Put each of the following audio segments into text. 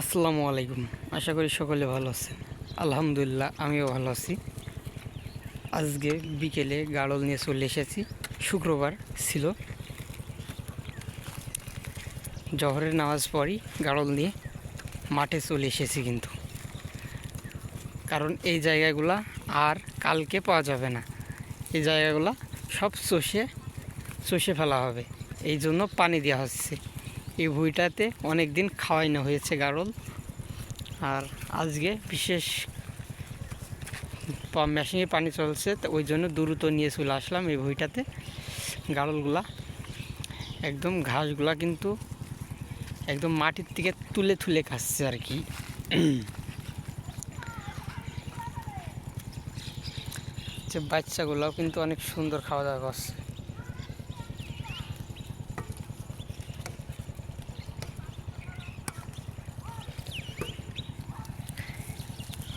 আসসালামু আলাইকুম। আশা করি সকলে ভালো আছেন। আলহামদুলিল্লাহ, আমিও ভালো আছি। আজকে বিকেলে গাড়ল নিয়ে চলে এসেছি। শুক্রবার ছিল। জহরের নামাজ পরই গাড়ল নিয়ে মাঠে চলে এসেছি কিন্তু। কারণ এই জায়গাগুলা আর কালকে পাওয়া যাবে না। এই জায়গাগুলা সব চষে চষে ফেলা হবে। এই জন্য পানি দেওয়া হচ্ছে। এই ভুঁইটাতে অনেক দিন খাওয়াইনো হয়েছে গাড়ল আর আজকে বিশেষ মেশিনে পানি চলছে, তো ওই জন্য দ্রুত নিয়ে চলে আসলাম এই ভুঁইটাতে। গাড়লগুলা একদম ঘাসগুলা কিন্তু একদম মাটির থেকে তুলে তুলে খাচ্ছে আর কি। বাচ্চাগুলোও কিন্তু অনেক সুন্দর খাওয়া দাওয়া করছে।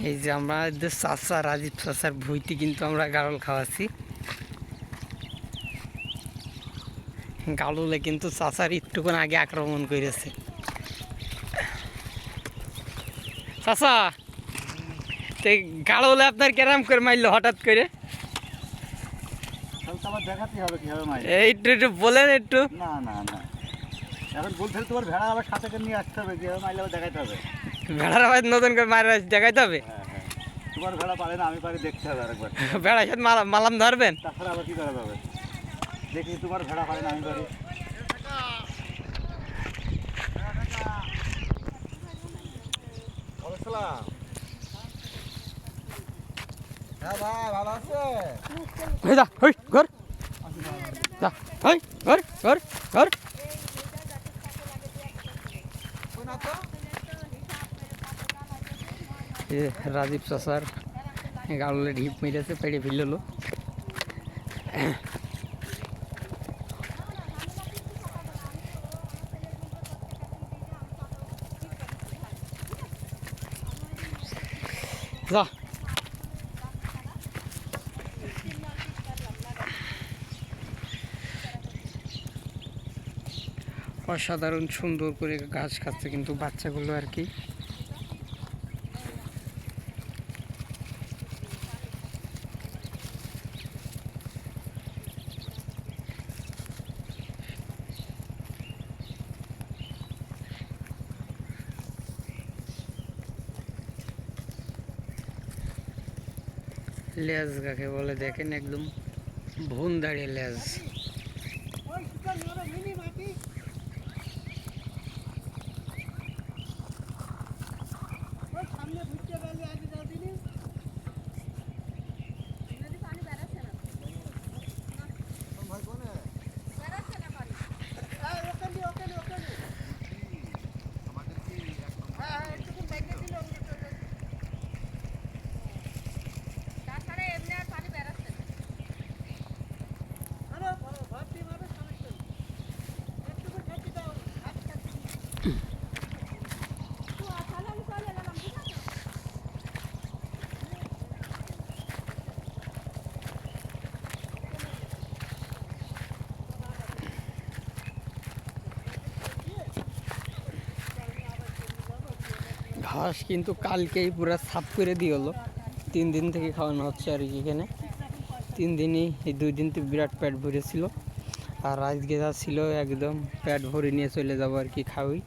এই যে আমরা যে চাষা রাজীব চাষার ভুইতে কিন্তু আমরা গাড়ল খাওয়াচ্ছি। গাড়লে কিন্তু চাষার একটুক্ষণ আগে আক্রমণ করেছে। চাষা তো গাড়লে আপনার কেরাম করে মারলো হঠাৎ করে? একটু একটু বলেন একটু। না না না। এখন বলতে তোমার ভেড়া আবার সাথে নিয়ে আসতে হবে মাইলে দেখাতে হবে। ভেড়ার আবার নতুন করে মারা দেখাইতে হবে? হ্যাঁ হ্যাঁ। তোমার ভেড়া পারে না আমি পারি দেখতে হবে আরেকবার। ভেড়ার সাথে মালাম ধরবেন? তাছাড়া আবার কি করা যাবে? দেখি তোমার ভেড়া পারে না আমি পারি হ্যাঁ ভাই ভালো আছে? যা হই ঘর। যা হই ঘর ঘর ঘর। রাজীব চাষার গাড়লে ঢিপ মেরেছে, পেড়ে ফেলল যা। অসাধারণ সুন্দর করে ঘাস খাচ্ছে কিন্তু বাচ্চাগুলো আর কি। লেজ কাকে বলে দেখেন একদম ভুন দাঁড়িয়ে লেজ তাছাড়া এমনি আর পানি বেরোচ্ছে না ঘাস কিন্তু কালকেই পুরো সাফ করে দিয়ে হলো। তিন দিন থেকে খাওয়ানো হচ্ছে আর কি এখানে। তিন দিনই, এই দুই দিন তো বিরাট পেট ভরেছিল। আর আজকে যা ছিল একদম পেট ভরে নিয়ে চলে যাব আর কি খাওয়াই।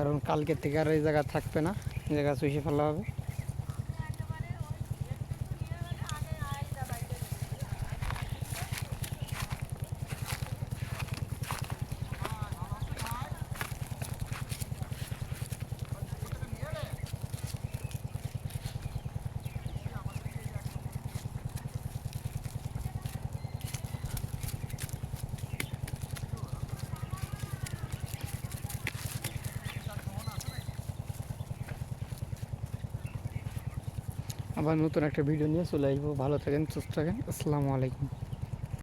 কারণ কালকের থেকে আর এই জায়গা থাকবে না জায়গা চুষে ফেলা হবে। আবার নতুন একটা ভিডিও নিয়ে চলে আসব। ভালো থাকেন সুস্থ থাকেন। আসসালামু আলাইকুম।